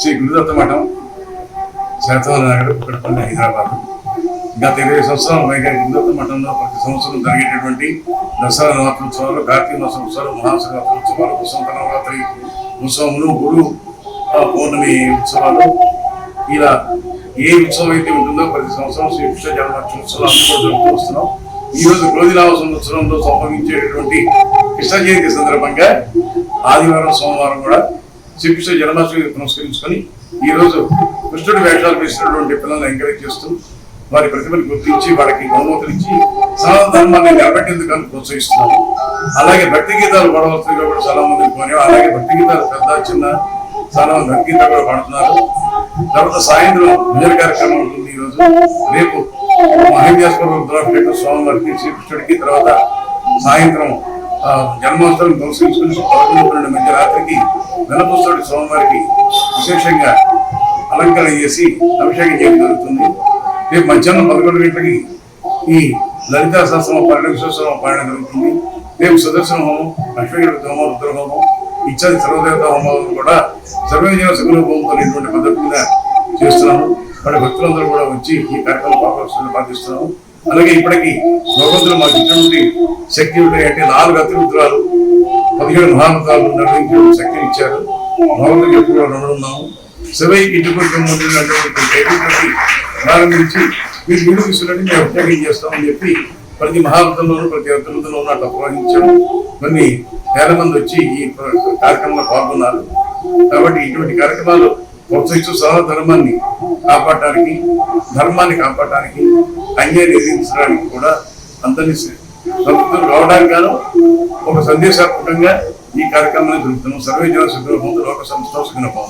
శ్రీ గురుదత్త మఠం శాతవర నగర్ కుక్కడపల్లి హైదరాబాద్. గత ఇరవై సంవత్సరాల పైగా గురుదత్త మఠంలో ప్రతి సంవత్సరం జరిగేటటువంటి దసరా నవరాత్రోత్సవాలు కార్తీక మాస మహాశివరాత్రోత్సవాలు మహాశివరాత్రి ఉత్సవాలు వసంత నవరాత్రి ఉత్సవములు గురు పౌర్ణమి ఉత్సవాలు. ఇలా ఏ ఉత్సవం అయితే ఉంటుందో ప్రతి సంవత్సరం శ్రీ కృష్ణ జన్మాష్టమి జరుపుతూ వస్తున్నాం. ఈ రోజు క్రోధినామ సంవత్సరంలో సంభవించేటటువంటి కృష్ణ జయంతి సందర్భంగా ఆదివారం సోమవారం కూడా శ్రీకృష్ణ జన్మాష్టమి నమస్కరించుకొని ఈ రోజు కృష్ణుడి వేషాలు వేసినటువంటి పిల్లల్ని ఎంకరేజ్ చేస్తూ వారి ప్రతిభను గుర్తించి వాళ్ళకి బహుమతులు ఇచ్చి సనాతన ధర్మాన్ని నిలబెట్టేందుకు అని ప్రోత్సహిస్తున్నాము అలాగే భక్తి గీతాలు పాడవలసిందిగా కూడా చాలా మంది కోరాం అలాగే భక్తి గీతాలు పెద్ద చిన్న చాలా మంది భక్తి గీతాలు కూడా పాడుతున్నారు. తర్వాత సాయంత్రం భజన కార్యక్రమం ఉంటుంది ఈ రోజు రేపు మహేంద్రాస్వరం స్వామి వారికి శ్రీకృష్ణుడికి తర్వాత సాయంత్రం ఆ, దోషించుకుని పదకొండు పన్నెండు మధ్య రాత్రికి వెనపుస్తోడి స్వామివారికి విశేషంగా అలంకరణ చేసి అభిషేకం చేయడం జరుగుతుంది. రేపు మధ్యాహ్నం పదకొండు గంటలకి ఈ లలితా సహస్రం పన్నెండు విశ్వస్వరం పాడడం జరుగుతుంది. రేపు సుదర్శన హోమం లక్ష్మీగఢ హోమం రుద్రహోమం ఇత్యాది సర్వదేవత హోమాలను కూడా సర్వజన సగుణ ఇటువంటి అనేటువంటి పద్ధతి మీద చేస్తున్నాము. మన భక్తులందరూ కూడా వచ్చి ఈ కార్యక్రమం పాల్గొని పాటిస్తున్నాము. అలాగే ఇప్పటికీ భగవంతుడు మాకు ఇచ్చినటువంటి శక్తి ఉంటాయి అంటే నాలుగు అతిరుద్రాలు పదిహేడు మహామంత్రాలు నిర్వహించడం శక్తిని ఇచ్చారు. భగవంతుడికి ఎప్పుడు కూడా రుణపడి ఉన్నాము. శివై ఇటుకొంచెం ముందున్నటువంటి ప్రారంభించి మీరు వీడు మేము అభిషేకం చేస్తామని చెప్పి ప్రతి మహామంత్రంలోనూ ప్రతి అతిరుద్రంలోనూ అట్లా ప్రవహించాము కొన్ని వేల మంది వచ్చి ఈ కార్యక్రమంలో పాల్గొన్నారు. కాబట్టి ఇటువంటి కార్యక్రమాలు ప్రోత్సహిస్తూ సహా ధర్మాన్ని కాపాడటానికి ధర్మాన్ని కాపాడటానికి అన్యాయం ఎదిరించడానికి కూడా అందరినీ ప్రభుత్వం కావడానికి గాను ఒక సందేశాత్మకంగా ఈ కార్యక్రమాన్ని జరుగుతున్నాం సర్వే జన సుగ్రహం లోక సంస్థ సుగ్రహం